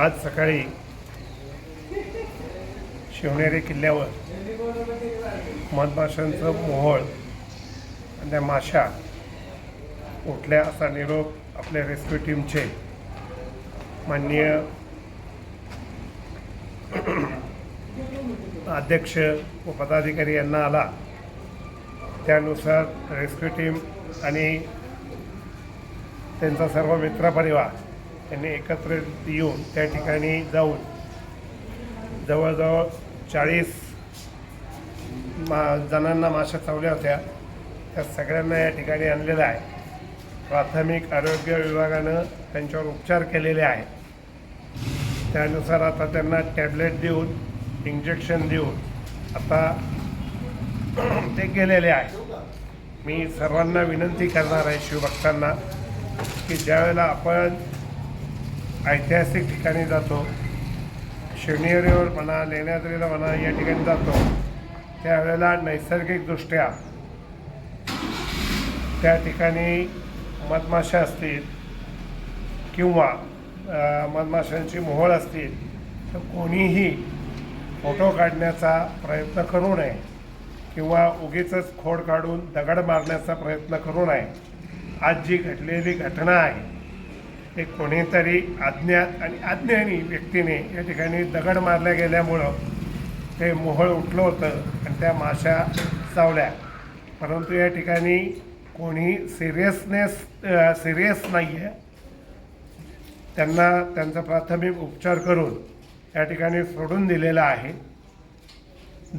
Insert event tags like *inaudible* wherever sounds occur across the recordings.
आज सकाळी शिवनेरी किल्ल्यावर मधमाशांचं मोहळ आणि त्या माशा उठल्या असा निरोप आपल्या रेस्क्यू टीमचे माननीय अध्यक्ष व पदाधिकारी यांना आला. त्यानुसार रेस्क्यू टीम आणि त्यांचा सर्व मित्रपरिवार त्यांनी एकत्र येऊन त्या ठिकाणी जाऊन जवळजवळ चाळीस मा जणांना माशा चावल्या होत्या. त्या सगळ्यांना या ठिकाणी आणलेलं आहे. प्राथमिक आरोग्य विभागानं त्यांच्यावर उपचार केलेले आहेत. त्यानुसार आता त्यांना टॅबलेट देऊन इंजेक्शन देऊन आता *clears throat* ते गेलेले आहे. मी सर्वांना विनंती करणार आहे शिवभक्तांना की ज्यावेळेला आपण ऐतिहासिक ठिकाणी जातो. शिवनेरीवर म्हणा लेण्याद्रीला म्हणा या ठिकाणी जातो. त्यावेळेला नैसर्गिकदृष्ट्या त्या ठिकाणी मधमाशा असतील किंवा मधमाशांची मोहोळ असतील तर कोणीही फोटो काढण्याचा प्रयत्न करू नये किंवा उगीच खोड काढून दगड मारण्याचा प्रयत्न करू नये. आज जी घडलेली घटना आहे ते कोणीतरी अज्ञात आणि अज्ञानी व्यक्तीने या ठिकाणी दगड मारल्या गेल्यामुळं ते मोहळ उठलं होतं आणि त्या माशा चावल्या परंतु या ठिकाणी कोणी सिरियसनेस सिरियस नाही आहे त्यांना त्यांचा प्राथमिक उपचार करून या ठिकाणी सोडून दिलेला आहे.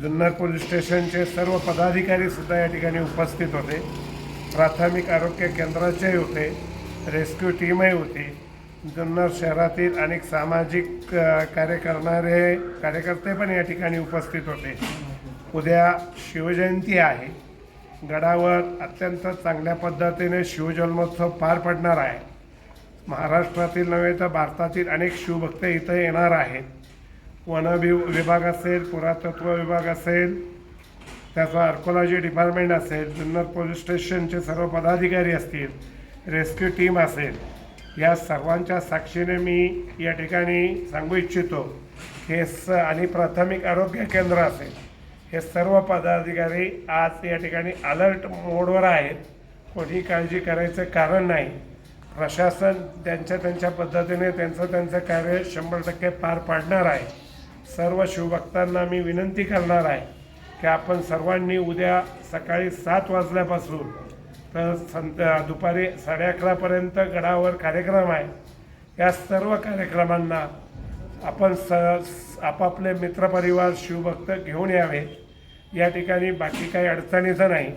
जुन्नर पोलीस स्टेशनचे सर्व पदाधिकारी सुद्धा या ठिकाणी उपस्थित होते. प्राथमिक आरोग्य केंद्राचे होते. रेस्क्यू टीमही होती. जुन्नर शहरातील अनेक सामाजिक कार्य करणारे कार्यकर्ते पण या ठिकाणी उपस्थित होते. उद्या शिवजयंती आहे. गडावर अत्यंत चांगल्या पद्धतीने शिवजन्मोत्सव पार पडणार आहे. महाराष्ट्रातील नव्हे तर भारतातील अनेक शिवभक्त इथं येणार आहेत. वन वि विभाग असेल पुरातत्व विभाग असेल त्याचा आर्कोलॉजी डिपार्टमेंट असेल जुन्नर पोलीस स्टेशनचे सर्व पदाधिकारी असतील रेस्क्यू टीम असेल. या सर्वांच्या साक्षीने मी या ठिकाणी सांगू इच्छितो हे स आणि प्राथमिक आरोग्य केंद्र असेल. हे सर्व पदाधिकारी आज या ठिकाणी अलर्ट मोडवर आहेत. कोणी काळजी करायचं कारण नाही. प्रशासन त्यांच्या त्यांच्या पद्धतीने त्यांचं त्यांचं कार्य शंभर टक्के पार पाडणार आहे. सर्व शिवभक्तांना मी विनंती करणार आहे की आपण सर्वांनी उद्या सकाळी सात वाजल्यापासून तर संत दुपारी साडे अकरापर्यंत गडावर कार्यक्रम आहे. या सर्व कार्यक्रमांना आपण स आपापले मित्रपरिवार शिवभक्त घेऊन यावे. या ठिकाणी बाकी काही अडचणीचं नाही.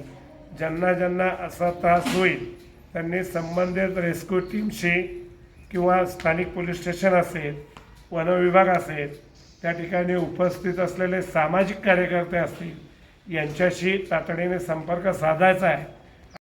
ज्यांना ज्यांना असा त्रास होईल त्यांनी संबंधित रेस्क्यू टीमशी किंवा स्थानिक पोलीस स्टेशन असेल वनविभाग असेल त्या ठिकाणी उपस्थित असलेले सामाजिक कार्यकर्ते असतील यांच्याशी तातडीने संपर्क साधायचा आहे.